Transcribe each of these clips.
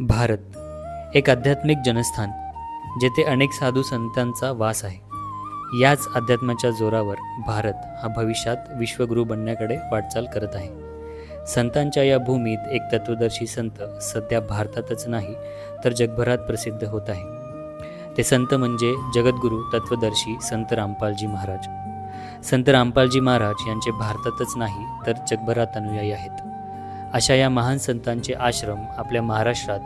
भारत एक आध्यात्मिक जनस्थान जेथे अनेक साधू संतांचा वास आहे. याच अध्यात्माच्या जोरावर भारत हा भविष्यात विश्वगुरू बनण्याकडे वाटचाल करत आहे. संतांच्या या भूमीत एक तत्वदर्शी संत सध्या भारतातच नाही तर जगभरात प्रसिद्ध होत आहे. ते संत म्हणजे जगद्गुरू तत्वदर्शी संत रामपालजी महाराज. संत रामपालजी महाराज यांचे भारतातच नाही तर जगभरात अनुयायी आहेत. अशा या महान संतांचे आश्रम आपल्या महाराष्ट्रात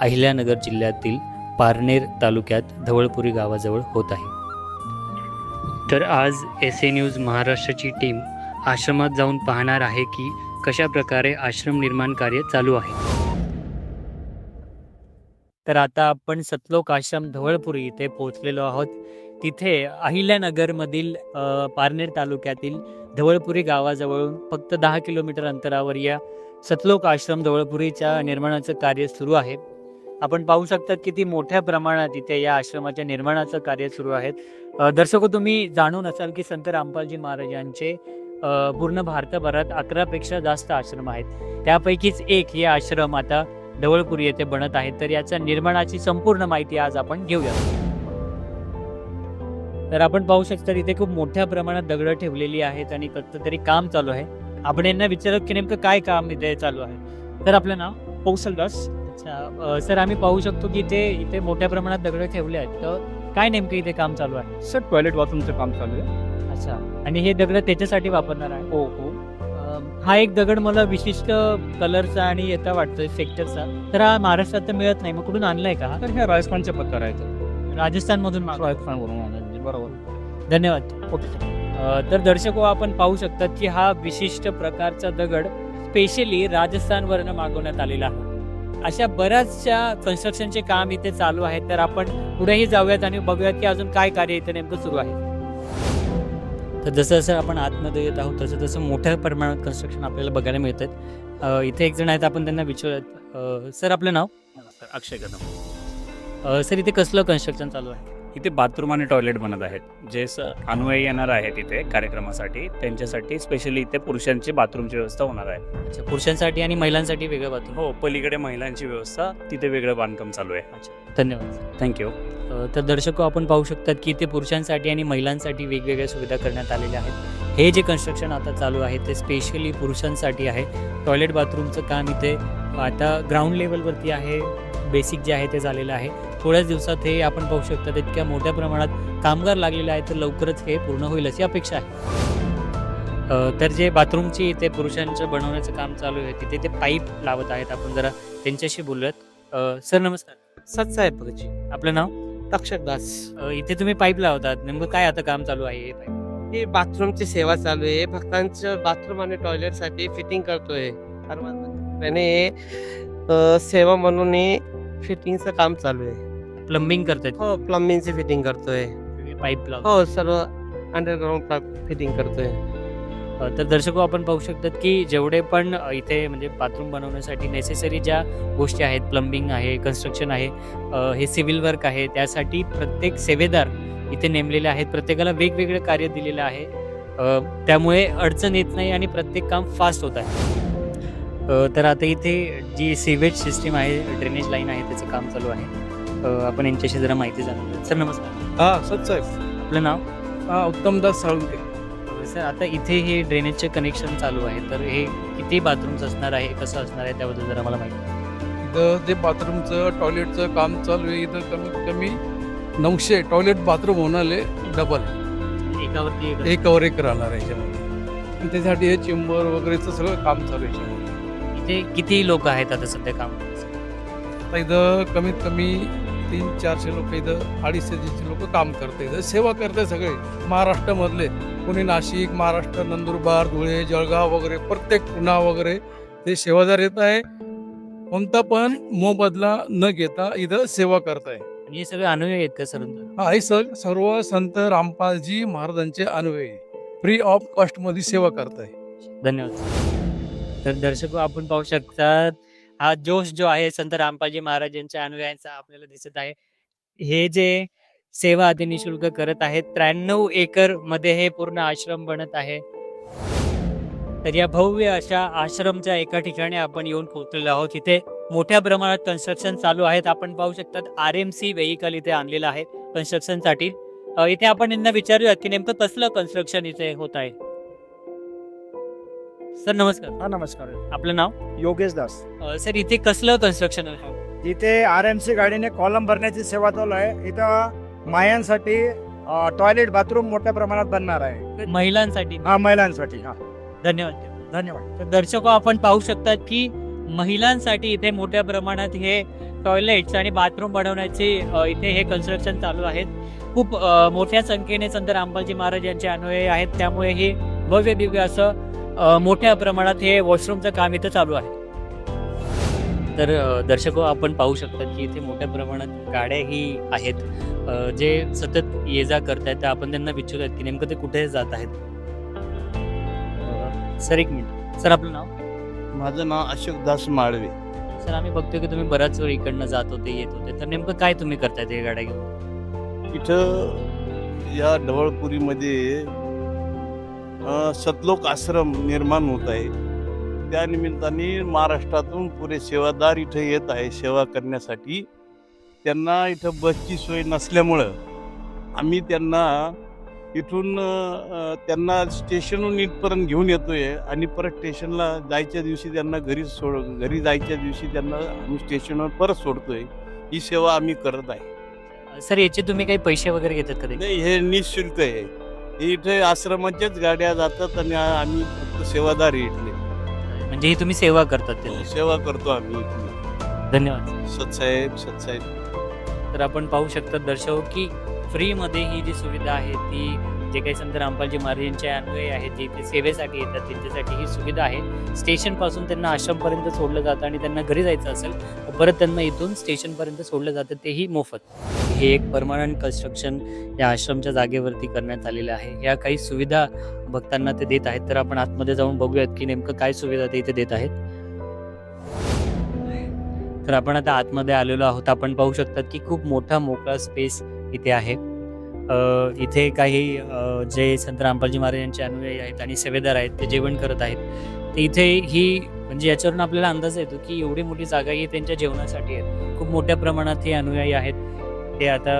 अहिल्यानगर जिल्ह्यातील पारनेर तालुक्यात धवळपुरी गावाजवळ होत आहे. तर आज एस ए न्यूज महाराष्ट्राची टीम आश्रमात जाऊन पाहणार आहे की कशा प्रकारे आश्रम निर्माण कार्य चालू आहे. तर आता आपण सतलोक आश्रम धवळपुरी इथे पोहोचलेलो आहोत. तिथे अहिल्यानगरमधील पारनेर तालुक्यातील धवळपुरी गावाजवळून फक्त दहा किलोमीटर अंतरावर या सतलोक आश्रम धवळपुरीच्या निर्माणाचं कार्य सुरू आहे. आपण पाहू शकतात किती मोठ्या प्रमाणात इथे या आश्रमाच्या निर्माणाचं कार्य सुरू आहे. दर्शक दर्शको तुम्ही जाणून असाल की संत रामपालजी महाराज यांचे पूर्ण भारतभरात अकरापेक्षा जास्त आश्रम आहेत. त्यापैकीच एक हे आश्रम आता धवळपुरी येथे बनत आहे. तर याच्या निर्माणाची संपूर्ण माहिती आज आपण घेऊया तर आपण पाहू शकता इथे खूप मोठ्या प्रमाणात दगडं ठेवलेली आहेत आणि कसं तरी काम चालू आहे. आपण यांना विचारत की नेमकं काय काम इथे चालू आहे. तर आपलं नाव कौशलदास अच्छा सर आम्ही पाहू शकतो की ते इथे मोठ्या प्रमाणात दगड ठेवले आहेत. तर काय नेमकं इथे काम चालू आहे? सर टॉयलेट बाथरूमचं काम चालू आहे. अच्छा आणि हे दगड त्याच्यासाठी वापरणार आहे? हो हो. हा एक दगड मला विशिष्ट कलरचा आणि याचा वाटतोय सेक्टरचा तर हा महाराष्ट्रात तर मिळत नाही. मग कुठून आणलाय का? तर ह्या राजस्थानचे पत्तर आहेत राजस्थानमधून मागव राजस्थानवरून आणायचे, बरोबर. धन्यवाद. अ, तर दर्शको आपण पाहू शकतात की हा विशिष्ट प्रकारचा दगड स्पेशली राजस्थानवरनं मागवण्यात आलेला आहे. अशा बऱ्याचशा कन्स्ट्रक्शनचे काम इथे चालू आहे तर आपण पुढेही जाऊयात आणि बघूयात की अजून काय कार्य इथे नेमकं सुरू आहे. तर जसं जसं आपण आतमध्ये येत आहोत तसं तसं मोठ्या प्रमाणात कन्स्ट्रक्शन आपल्याला बघायला मिळतात अ, इथे एक जण आहेत आपण त्यांना विचारूयात. अ, सर आपलं नाव? अक्षय कदम. अ, सर इथे कसलं कन्स्ट्रक्शन चालू आहे? इथे बाथरूम आणि टॉयलेट बनत आहेत. जे स अनुयायी येणार आहेत इथे कार्यक्रमासाठी त्यांच्यासाठी स्पेशली इथे पुरुषांची बाथरूमची व्यवस्था होणार आहे. अच्छा पुरुषांसाठी आणि महिलांसाठी वेगळं बाथरूम हो पलीकडे महिलांची व्यवस्था तिथे वेगळं बांधकाम चालू आहे. धन्यवाद. थँक्यू अ, तर दर्शको आपण पाहू शकतात की इथे पुरुषांसाठी आणि महिलांसाठी वेगवेगळ्या सुविधा करण्यात आलेल्या आहेत. हे जे कन्स्ट्रक्शन आता चालू आहे ते स्पेशली पुरुषांसाठी आहे. टॉयलेट बाथरूमचं काम इथे आता ग्राउंड लेवलवरती आहे बेसिक जे आहे ते झालेलं आहे. थोड्याच दिवसात हे आपण पाहू शकतात इतक्या मोठ्या प्रमाणात कामगार लागलेले आहेत तर लवकरच हे पूर्ण होईल अशी अपेक्षा आहे. तर जे बाथरूमची इथे पुरुषांचं बनवण्याचं काम चालू आहे तिथे ते पाईप लावत आहेत. आपण जरा त्यांच्याशी बोलूयात. सर नमस्कार. सत्साहेब भगतजी. आपलं नाव? तक्षक दास. इथे तुम्ही पाईप लावतात. नेमकं काय आता काम चालू आहे हे पाईप? ही बाथरूमची सेवा चालू आहे. भक्तांचं बाथरूम आणि टॉयलेटसाठी फिटिंग करतोय. आणि सेवा म्हणून फिटिंगचं काम चालू आहे. प्लंबिंग करतात हो प्लंबिंगची फिटिंग करतोय. पाईप लाव हो सर्व अंडरग्राऊंड फिटिंग करतोय. अ, तर दर्शको आपण पाहू शकतात की जेवढे पण अ, इथे म्हणजे बाथरूम बनवण्यासाठी नेसेसरी ज्या गोष्टी आहेत प्लंबिंग आहे कन्स्ट्रक्शन आहे अ, हे सिव्हिल वर्क आहे त्यासाठी प्रत्येक सेवेदार इथे नेमलेले आहेत. प्रत्येकाला वेगवेगळे कार्य दिलेलं आहे. अ, त्यामुळे अडचण येत नाही आणि प्रत्येक काम फास्ट होत आहे. अ, तर आता इथे जी सिवेज सिस्टीम आहे ड्रेनेज लाईन आहे त्याचं काम चालू आहे. आपण यांच्याशी जरा माहिती जाणून सर नमस्कार. हा सत्साहेब आपलं नाव? हा उत्तमदास साळुंके. सर आता इथे हे ड्रेनेजचे कनेक्शन चालू आहे. तर हे किती बाथरूम्स असणार आहे? कसं असणार आहे? त्याबद्दल जरा मला माहिती इथं ते बाथरूमचं टॉयलेटचं काम चालू आहे इथं कमीत कमी नऊशे टॉयलेट बाथरूम होणारे डबल एकावरती एक एकावर एक राहणार आहे याच्यामध्ये. आणि त्यासाठी हे चेंबर वगैरेचं सगळं काम चालू आहे याच्यामध्ये. इथे किती लोक आहेत आता सध्या काम आता इथं कमीत कमी तीन चारशे लोक इथं अडीचशे तीनशे लोक काम करते इथं सेवा करते सगळे. महाराष्ट्रामधले. कोणी नाशिक महाराष्ट्र नंदुरबार धुळे जळगाव वगैरे प्रत्येक पुणा वगैरे ते सेवादार येत आहे. कोणता पण मोबदला न घेता इथं सेवा करत आहे आणि हे सगळे अनुयायी आहेत का सर हा हे सग सर्व संत रामपालजी महाराजांचे अन्वय फ्री ऑफ कॉस्टमध्ये सेवा करत आहे धन्यवाद. तर दर्शक आपण पाहू शकतात हा जोश जो आहे संत रामपाजी महाराजांच्या अनुयायांचा आपल्याला दिसत आहे. हे जे सेवा ते निशुल्क करत आहेत त्र्याण्णव एकरमध्ये हे पूर्ण आश्रम बनत आहे. तर या भव्य अशा आश्रमच्या एका ठिकाणी आपण येऊन पोहोचलेलो आहोत. इथे मोठ्या प्रमाणात कन्स्ट्रक्शन चालू आहेत. आपण पाहू शकतात आर एम सी व्हेकल इथे आणलेलं आहे कन्स्ट्रक्शनसाठी इथे आपण यांना विचारूयात की नेमकं कसलं कन्स्ट्रक्शन इथे होत आहे? सर नमस्कार. हा नमस्कार. आपलं नाव? योगेश दास. अ, सर इथे कसलं कन्स्ट्रक्शन आहे? इथे आर एम सी गाडीने कॉलम भरण्याची सेवा चालू आहे. इथं मायांसाठी टॉयलेट बाथरूम मोठ्या प्रमाणात बनणार आहे. महिलांसाठी? हा महिलांसाठी हा. धन्यवाद. धन्यवाद. तर दर्शको आपण पाहू शकतात की महिलांसाठी इथे मोठ्या प्रमाणात हे टॉयलेट्स आणि बाथरूम बनवण्याचे अ, इथे हे कन्स्ट्रक्शन चालू आहेत. खूप अ, मोठ्या संख्येने संत रामपालजी महाराज यांचे अनुयायी आहेत. त्यामुळे हे भव्य दिव्य असं मोठ्या प्रमाणात हे वॉशरूमचं काम इथं चालू आहे. तर दर्शको आपण पाहू शकतात की इथे मोठ्या प्रमाणात गाड्याही आहेत. जे सतत ये जा करतायत तर आपण त्यांना विचारूयात की नेमकं ते कुठे जात आहेत. सर एक मिनिट. सर आपलं नाव? माझं नाव अशोक दास माळवे. सर आम्ही बघतोय की तुम्ही बराच वेळ इकडनं जात होते येत होते. तर नेमकं काय तुम्ही करताय ते गाड्या घेऊन? इथं या ढवळपुरीमध्ये सतलोक आश्रम निर्माण होत आहे. त्या निमित्ताने महाराष्ट्रातून पुरे सेवादार इथं येत आहे सेवा करण्यासाठी. त्यांना इथं बसची सोय नसल्यामुळं आम्ही त्यांना इथून त्यांना स्टेशनहून इथपर्यंत घेऊन येतोय आणि परत स्टेशनला जायच्या दिवशी त्यांना घरी सोड घरी जायच्या दिवशी त्यांना आम्ही स्टेशनवर परत सोडतोय. ही सेवा आम्ही करत आहे. सर याचे तुम्ही काही पैसे वगैरे घेतात का? नाही हे निशुल्क आहे. इथे आश्रमाच्याच गाड्या जातात आणि आम्ही फक्त सेवादार आहे इथले. म्हणजे ही तुम्ही सेवा करतात ते सेवा करतो आम्ही इथली. धन्यवाद. सतसाहेब सतसाहेब तर आपण पाहू शकतात दर्शक की फ्रीमध्ये ही जी सुविधा आहे ती जे काही संत रामपालजी महाराज यांचे अनुयायी आहेत जे इथे सेवेसाठी येतात त्यांच्यासाठी ही सुविधा आहे. स्टेशनपासून त्यांना आश्रमपर्यंत सोडलं जातं आणि त्यांना घरी जायचं असेल तर परत त्यांना इथून स्टेशनपर्यंत सोडलं जातं तेही मोफत. हे एक परमानंट कन्स्ट्रक्शन या आश्रमच्या जागेवरती करण्यात आलेलं आहे. या काही सुविधा भक्तांना ते देत आहेत तर आपण आतमध्ये जाऊन बघूयात की नेमकं काय सुविधा ते इथे देत आहेत. तर आपण आता आतमध्ये आलेलो आहोत. आपण पाहू शकतात की खूप मोठा मोकळा स्पेस इथे आहे. इथे काही जे संत रामपालजी महाराज यांचे अनुयायी आहेत आणि सेवेदार आहेत ते जेवण करत आहेत. ते इथे ही म्हणजे याच्यावरून आपल्याला अंदाज येतो की एवढी मोठी जागा ही त्यांच्या जेवणासाठी आहे. खूप मोठ्या प्रमाणात हे अनुयायी आहेत. ते आता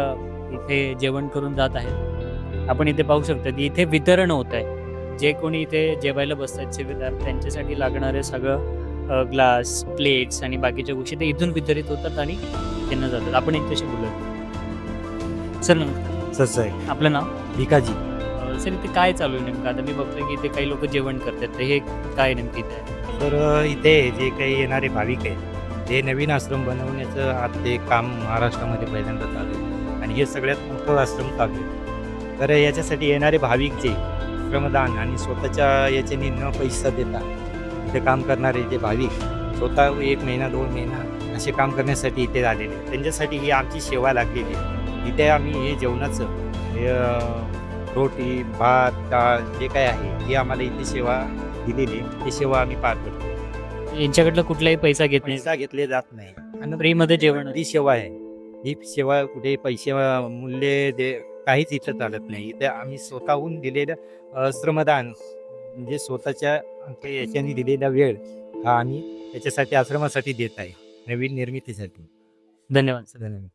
इथे जेवण करून जात आहेत. आपण इथे पाहू शकतो की इथे वितरण होत आहे. जे कोणी इथे जेवायला बसतात सेवेदार त्यांच्यासाठी लागणारे सगळं ग्लास प्लेट्स आणि बाकीच्या गोष्टी ते इथून वितरित होतात आणि त्यांना जातात. आपण एकट्याशी बोलत सर नमस्कार. सच आहे आपलं नाव? भिकाजी. सर इथे काय चालू आहे नेमकं? आता मी बघतोय की इथे काही लोक जेवण करतात. तर हे काय नेमकं इथे आहे? तर इथे जे काही येणारे भाविक आहेत हे नवीन आश्रम बनवण्याचं आज ते काम महाराष्ट्रामध्ये पहिल्यांदा चालू आहे. आणि हे सगळ्यात मोठं आश्रम चालू आहे. तर याच्यासाठी येणारे भाविक जे श्रमदान आणि स्वतःच्या याच्याने न पैसा देता इथे काम करणारे जे भाविक स्वतः एक महिना दोन महिना असे काम करण्यासाठी इथे आलेले त्यांच्यासाठी ही आमची सेवा लागलेली आहे. इथे आम्ही हे जेवणाचं रोटी भात डाळ जे काय आहे ही आम्हाला इथे सेवा दिलेली ती सेवा आम्ही पार करतो. यांच्याकडलं कुठलाही पैसा घेत नाही. पैसा घेतले जात नाही. आणि फ्रीमध्ये जेवण ही सेवा आहे. ही सेवा कुठे पैसे मूल्य दे काहीच इथं चालत नाही. इथे आम्ही स्वतःहून दिलेलं श्रमदान म्हणजे स्वतःच्या आमच्या याच्याने दिलेला वेळ हा आम्ही याच्यासाठी आश्रमासाठी देत आहे. नवीन निर्मितीसाठी. धन्यवाद. सर धन्यवाद.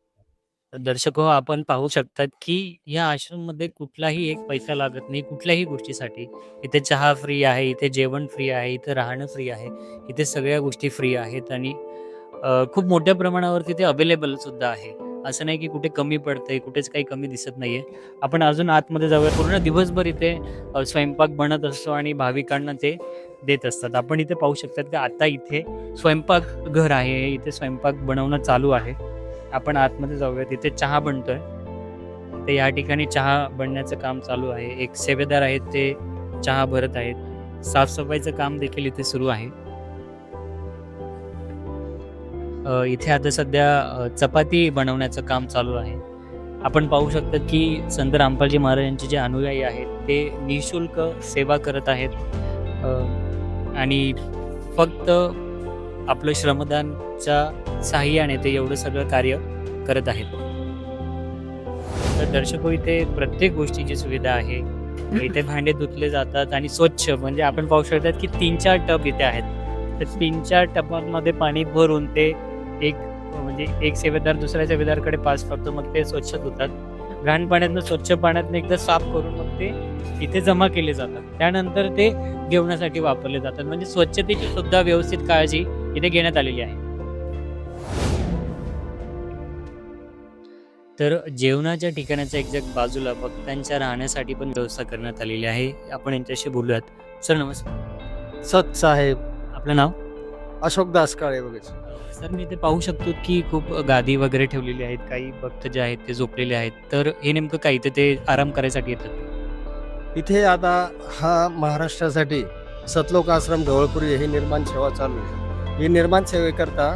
दर्शक हो आपण पाहू शकतात की या आश्रममध्ये कुठलाही एक पैसा लागत नाही कुठल्याही गोष्टीसाठी. इथे चहा फ्री आहे इथे जेवण फ्री आहे इथे राहणं फ्री आहे इथे सगळ्या गोष्टी फ्री आहेत आणि खूप मोठ्या प्रमाणावर तिथे अवेलेबल सुद्धा आहे. असं नाही की कुठे कमी पडतंय कुठेच काही कमी दिसत नाहीये. आपण अजून आतमध्ये जाऊया. पूर्ण दिवसभर इथे स्वयंपाक बनत असतो आणि भाविकांना ते देत असतात. आपण इथे पाहू शकतात की आता इथे स्वयंपाक घर आहे इथे स्वयंपाक बनवणं चालू आहे. आपण आतमध्ये जाऊया. तिथे चहा बनतोय. तर या ठिकाणी चहा बनण्याचं काम चालू आहे. एक सेवेदार आहेत ते चहा भरत आहेत. साफसफाईचं काम देखील इथे सुरू आहे. इथे आता सध्या चपाती बनवण्याचं काम चालू आहे. आपण पाहू शकतात की संत रामपालजी महाराजांचे जे अनुयायी आहेत ते निशुल्क सेवा करत आहेत. आणि फक्त आपलं श्रमदानच्या साह्याने ते एवढं सगळं कार्य करत आहेत तर दर्शको इथे प्रत्येक गोष्टीची सुविधा आहे. इथे भांडे धुतले जातात आणि स्वच्छ म्हणजे आपण पाहू शकतात की तीन चार टब इथे आहेत. तर तीन चार टपांमध्ये पाणी भरून ते एक म्हणजे एक सेवेदार दुसऱ्या सेवेदारकडे पास करतो मग ते स्वच्छ धुतात. घाण पाण्यातनं स्वच्छ पाण्यातनं एकदा साफ करून मग ते इथे जमा केले जातात. त्यानंतर ते जेवणासाठी वापरले जातात. म्हणजे स्वच्छतेची सुद्धा व्यवस्थित काळजी इथे घेण्यात आलेली आहे. तर जेवणाच्या ठिकाणाच्या एक्झॅक्ट बाजूला भक्तांच्या राहण्यासाठी पण व्यवस्था करण्यात आलेली आहे. आपण यांच्याशी बोलूयात. सर नमस्कार. सत साहेब. आपलं नाव? अशोक दास काळे वगैरे सर मी इथे पाहू शकतो की खूप गादी वगैरे ठेवलेली आहेत. काही भक्त जे आहेत ते झोपलेले आहेत. तर हे नेमकं काय? इथे ते आराम करायसाठी येतात. इथे आता हा महाराष्ट्रासाठी सतलोक आश्रम ढवळपुरी ही निर्माण सेवा चालू आहे. ही निर्माण सेवेकरता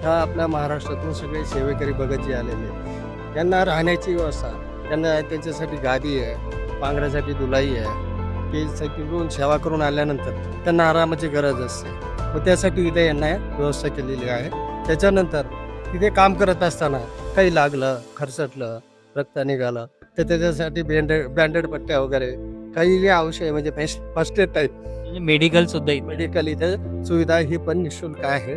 ह्या आपल्या महाराष्ट्रातून सगळे सेवेकरी भगत जे आलेले आहेत. त्यांना राहण्याची व्यवस्था त्यांना त्यांच्यासाठी गादी आहे पांघरासाठी दुलाई आहे की तिकडून सेवा करून आल्यानंतर त्यांना आरामाची गरज असते व त्यासाठी इथे यांना व्यवस्था केलेली आहे त्याच्यानंतर तिथे काम करत असताना काही लागलं खरचटलं रक्त निघालं तर त्याच्यासाठी बँडेड बँडेड पट्ट्या वगैरे काही जे आवश्यक आहे म्हणजे फर्स्ट एड टाईप मेडिकल सुद्धा इथे. मेडिकल इथे सुविधा ही पण निशुल्क आहे.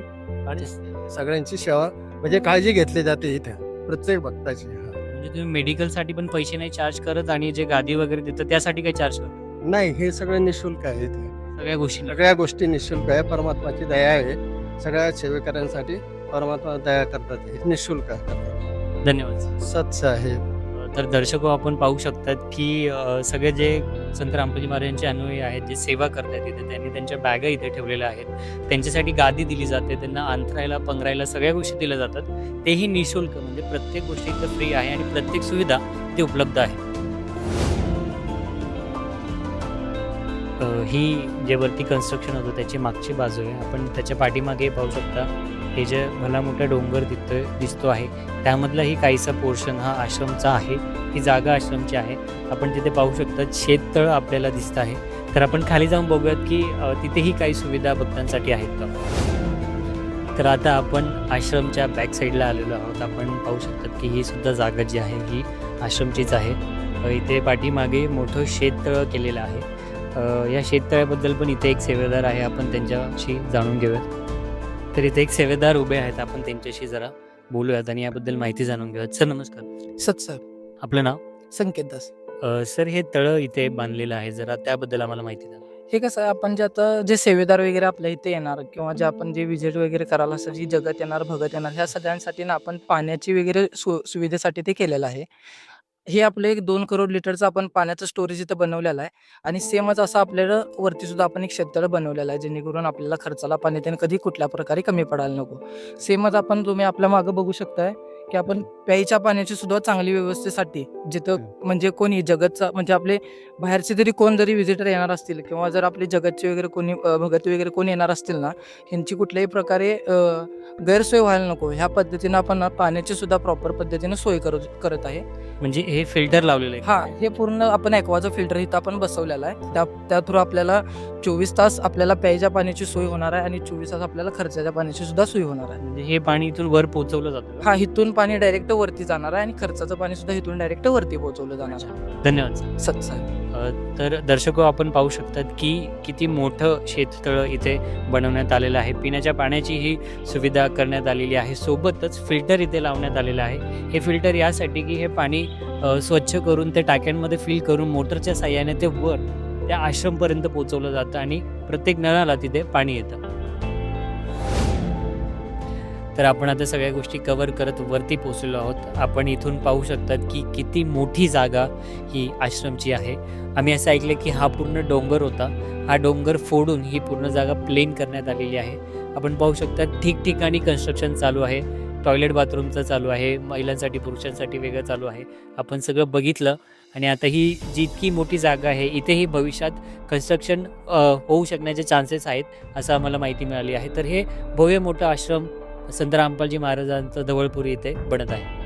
आणि सगळ्यांची सेवा म्हणजे काळजी घेतली जाते इथे प्रत्येक भक्ताची म्हणजे तुम्ही मेडिकलसाठी पण पैसे नाही चार्ज करत आणि जे गादी वगैरे देतं त्यासाठी काही चार्ज करत नाही? हे सगळं निशुल्क आहे इथे. सगळ्या गोष्टी सगळ्या गोष्टी निशुल्क आहे. परमात्माची दया आहे. सगळ्या सेवेकऱ्यांसाठी परमात्मा दया करतात. हे निशुल्क आहे. धन्यवाद. सत्य आहे तर दर्शको आपण पाहू शकतात की अ, सगळे जे संत रामपजी महाराजांचे अनुयायी आहेत जे सेवा करतात इथे त्यांनी त्यांच्या बॅगा इथे ठेवलेल्या आहेत. त्यांच्यासाठी गादी दिली जाते त्यांना अंथरायला पंगरायला सगळ्या गोष्टी दिल्या जातात. तेही निशुल्क म्हणजे प्रत्येक गोष्टी इथं फ्री आहे आणि प्रत्येक सुविधा ते उपलब्ध आहे. अ, ही जे वरती कन्स्ट्रक्शन होतं त्याची मागची बाजू आहे. आपण त्याच्या पाठीमागे पाहू शकता. हे जे भला मोठा डोंगर दिसतोय दिसतो आहे त्यामधलाही काहीसा पोर्शन हा आश्रमचा आहे ही जागा आश्रमची आहे. आपण तिथे पाहू शकता शेततळ आपल्याला दिसत आहे. तर आपण खाली जाऊन बघूयात की तिथेही काही सुविधा भक्तांसाठी आहेत का? तर आता आपण आश्रमच्या बॅक साईडला आलेलो आहोत. आपण पाहू शकतात की ही सुद्धा जागा जी आहे ही आश्रमचीच आहे. इथे पाठीमागे मोठं शेततळ केलेलं आहे. या शेततळ्याबद्दल पण इथे एक सेवेदार आहे. आपण त्यांच्याशी जाणून घेऊयात. तर इथे एक सेवेदार उभे आहेत. आपण त्यांच्याशी जरा बोलूयात आणि याबद्दल माहिती जाणून घेऊयात. सर नमस्कार. सत्साहेब आपलं नाव? संकेत दास. अ, सर हे तळं इथे बांधलेलं आहे. जरा त्याबद्दल आम्हाला माहिती द्या. हे कसं आहे आपण जे आता जे सेवेदार वगैरे आपल्या इथे येणार किंवा जे आपण जे विजिट वगैरे करायला असं जी जगत येणार भगत येणार ह्या सगळ्यांसाठी ना आपण पाण्याची वगैरे सु सुविधेसाठी ते केलेलं आहे. हे आपलं एक दोन करोड लिटरचं आपण पाण्याचं स्टोरेज इथं बनवलेलं आहे. आणि सेमच असं आपल्याला वरती सुद्धा आपण एक शेततळ बनवलेलं आहे जेणेकरून आपल्याला खर्चाला पाणी त्याने कधी कुठल्या प्रकारे कमी पडायला नको. सेमच आपण तुम्ही आपल्या मागं बघू शकताय की आपण प्यायच्या पाण्याची सुद्धा चांगली व्यवस्थेसाठी जिथं म्हणजे कोणी जगतचा म्हणजे आपले बाहेरचे जरी कोण जरी व्हिजिटर येणार असतील किंवा जर आपले जगतचे वगैरे कोणी भगत वगैरे कोणी येणार असतील ना ह्यांची कुठल्याही प्रकारे गैरसोय व्हायला नको. ह्या पद्धतीनं आपण पाण्याची सुद्धा प्रॉपर पद्धतीनं सोय करत करत आहे. म्हणजे हे फिल्टर लावलेलं आहे. हा हे पूर्ण आपण ॲक्वाचं फिल्टर इथं आपण बसवलेलं आहे. त्या त्या थ्रू आपल्याला चोवीस तास आपल्याला प्यायच्या पाण्याची सोय होणार आहे आणि चोवीस तास आपल्याला खर्चाच्या पाण्याची सुद्धा सोय होणार आहे. म्हणजे हे पाणी इथून वर पोहोचवलं जातं हा इथून पाणी डायरेक्ट वरती जाणार आहे आणि खर्चाचं पाणी सुद्धा इथून डायरेक्ट वरती पोहोचवलं जाणार आहे. धन्यवाद सर. सत्साहेब तर दर्शको आपण पाहू शकतात की किती मोठं शेततळं इथे बनवण्यात आलेलं आहे. पिण्याच्या पाण्याची ही सुविधा करण्यात आलेली आहे. सोबतच फिल्टर इथे लावण्यात आलेलं आहे. हे फिल्टर यासाठी की हे पाणी स्वच्छ करून ते टाक्यांमध्ये फिल करून मोटरच्या साह्याने ते वर त्या आश्रमपर्यंत पोहोचवलं जातं आणि प्रत्येक नळाला तिथे पाणी येतं. तर आपण आता सगळ्या गोष्टी कवर करत वरती पोचलेलो आहोत. आपण इथून पाहू शकतात की किती मोठी जागा ही आश्रमची आहे. आम्ही असं ऐकलं की हा पूर्ण डोंगर होता. हा डोंगर फोडून ही पूर्ण जागा प्लेन करण्यात आलेली आहे. आपण पाहू शकता ठिकठिकाणी कन्स्ट्रक्शन चालू आहे. टॉयलेट बाथरूमचं चालू आहे. महिलांसाठी पुरुषांसाठी वेगळं चालू आहे. आपण सगळं बघितलं आणि आता ही जितकी मोठी जागा आहे इथेही भविष्यात कन्स्ट्रक्शन होऊ शकण्याचे चान्सेस आहेत असं आम्हाला माहिती मिळाली आहे. तर हे भव्य मोठं आश्रम संत रामपालजी महाराजांचं धवळपुरी इथे बनत आहे.